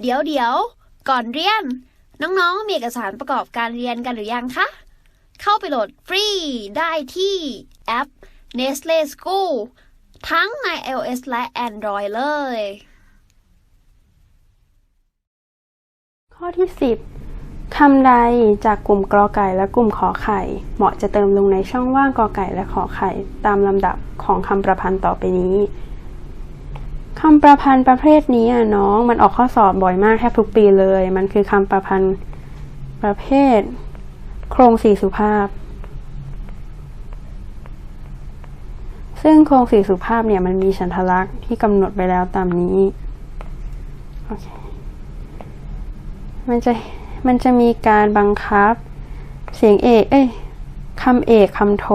เดี๋ยวเดี๋ยวก่อนเรียน น้องๆ มีเอกสารประกอบการเรียนกันหรือยังคะ เข้าไปโหลดฟรีได้ที่แอป Nestle School ทั้งใน iOS และ Android เลย ข้อที่ 10 คำใดจากกลุ่มกอไก่และกลุ่มขอไข่ เหมาะจะเติมลงในช่องว่างกอไก่และขอไข่ ตามลำดับของคำประพันธ์ต่อไปนี้ คำประพันธ์ประเภทนี้อะน้องมันออกข้อสอบบ่อยมากแทบทุกปีเลย มันคือคำประพันธ์ประเภท โครงสี่สุภาพ ซึ่งโครงสี่สุภาพเนี่ยมันมีฉันทลักษณ์ที่กำหนดไว้แล้วตามนี้โอเคมันจะมันจะมีการบังคับ เสียงเอกเอ้ยคำเอกคำโท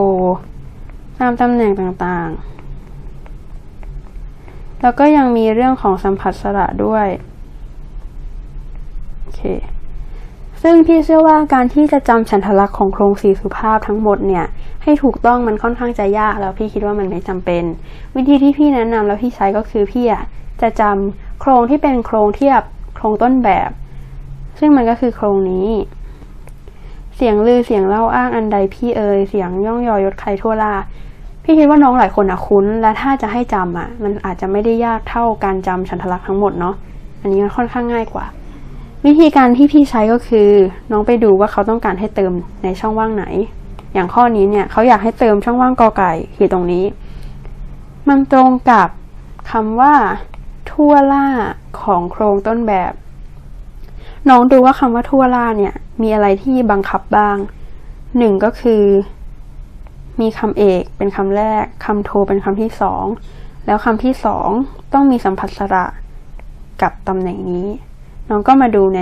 ตามตำแหน่งต่างๆ แล้วก็ยังมีเรื่องของสัมผัสสระด้วยโอเคซึ่งพี่เชื่อว่าการที่จะจำฉันทลักษณ์ของโครงสี่สุภาพทั้งหมดเนี่ย ให้ถูกต้องมันค่อนข้างจะยากแล้วพี่คิดว่ามันไม่จำเป็น วิธีที่พี่แนะนำแล้วพี่ใช้ก็คือพี่อะจะจำโครงที่เป็นโครงเทียบโครงต้นแบบ ซึ่งมันก็คือโครงนี้ เสียงลือเสียงเล่าอ้างอันใดพี่เอ่ยเสียงย่องยอยศใครทั่วลา พี่คิดว่าน้องหลายคนอะคุ้น และถ้าจะให้จำอะมันอาจจะไม่ได้ยากเท่าการจำฉันทลักษณ์ทั้งหมดเนาะอันนี้มันค่อนข้างง่ายกว่า วิธีการที่พี่ใช้ก็คือ น้องไปดูว่าเขาต้องการให้เติมในช่องว่างไหน อย่างข้อนี้เนี่ยเขาอยากให้เติมช่องว่างกอไก่คือตรงนี้ มันตรงกับคำว่า ทั่วล่าของโครงต้นแบบ น้องดูว่าคำว่าทั่วล่าเนี่ยมีอะไรที่บังคับบ้างหนึ่งก็คือ มีคำเอกเป็นคำแรกคำโทเป็นคำที่สองแล้วคำที่สองต้องมีสัมผัสสระกับตำแหน่งนี้ น้องก็มาดูใน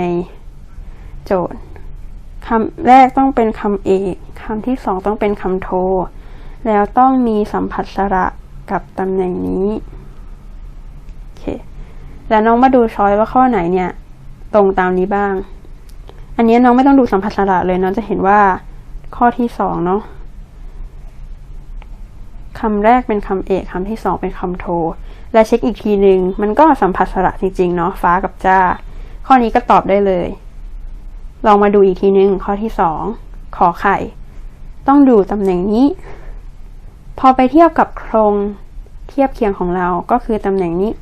โจทย์คำแรกต้องเป็นคำเอกคำที่สองต้องเป็นคำโท แล้วต้องมีสัมผัสสระกับตำแหน่งนี้โอเคแล้วน้องมาดูช้อยว่าข้อไหนเนี่ย ตรงตามนี้บ้าง อันนี้น้องไม่ต้องดูสัมผัสสระเลยน้องจะเห็นว่าข้อที่สองเนาะ คำแรกเป็นคำเอกคำที่สองเป็นคำโท และเช็คอีกทีหนึ่งมันก็สัมผัสสระจริงๆเนาะฟ้ากับจ้า ข้อนี้ก็ตอบได้เลย ลองมาดูอีกทีหนึ่งข้อที่สองขอไข่ ต้องดูตำแหน่งนี้ พอไปเทียบกับโครงเทียบเคียงของเราก็คือตำแหน่งนี้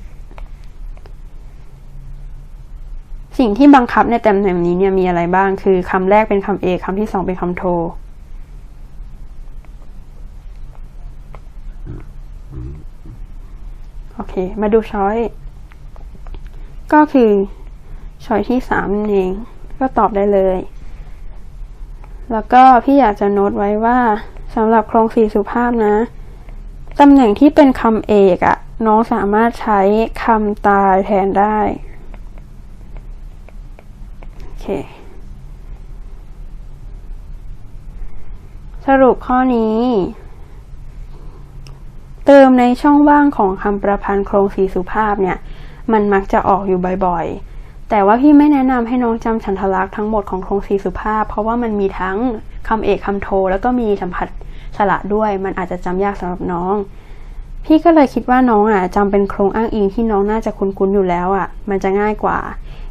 สิ่งที่บังคับในตำแหน่งนี้เนี่ยมีอะไรบ้าง คือคำแรกเป็นคำเอกคำที่สองเป็นคำโท โอเค มาดูช้อย ก็คือช้อยที่สามนั่นเอง ก็ตอบได้เลย แล้วก็พี่อยากจะโน้ตไว้ว่าสำหรับโครงสี่สุภาพนะตำแหน่งที่เป็นคำเอกอะน้องสามารถใช้คำตายแทนได้ โอเค สรุปข้อนี้ เติมในช่องว่างของคำประพันธ์โครงสีสุภาพเนี่ย มันมักจะออกอยู่บ่อยๆ แต่ว่าพี่ไม่แนะนำให้น้องจำฉันทลักษณ์ทั้งหมดของโครงสีสุภาพ เพราะว่ามันมีทั้งคำเอกคำโท แล้วก็มีสัมผัสสระด้วย มันอาจจะจำยากสำหรับน้อง พี่ก็เลยคิดว่าน้องอะจำเป็นโครงอ้างอิงที่น้องน่าจะคุ้นๆอยู่แล้วอะ มันจะง่ายกว่า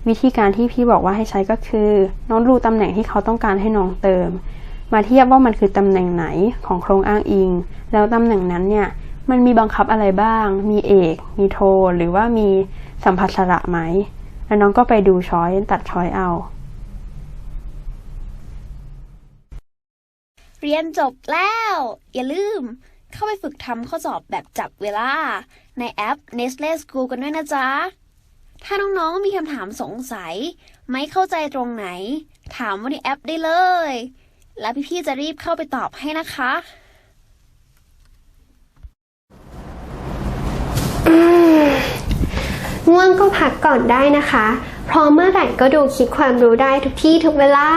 วิธีการที่พี่บอกว่าให้ใช้ก็คือ น้องดูตำแหน่งที่เขาต้องการให้น้องเติม มาเทียบว่ามันคือตำแหน่งไหนของโครงอ้างอิง แล้วตำแหน่งนั้นเนี่ย มันมีบังคับอะไรบ้าง มีเอก มีโท หรือว่ามีสัมผัสสระไหม แล้วน้องก็ไปดูช้อยตัดช้อยเอา เรียนจบแล้ว อย่าลืม เข้าไปฝึกทำข้อสอบแบบจับเวลา ในแอป Nestle School กันด้วยนะจ๊ะ ถ้าน้องๆมีคำถามสงสัย ไม่เข้าใจตรงไหน ถามว่าในแอปได้เลย แล้วพี่ๆจะรีบเข้าไปตอบให้นะคะ ง่วงก็พักก่อนได้นะคะเพราะเมื่อไหร่ก็ดูคลิปความรู้ได้ทุกที่ทุกเวลา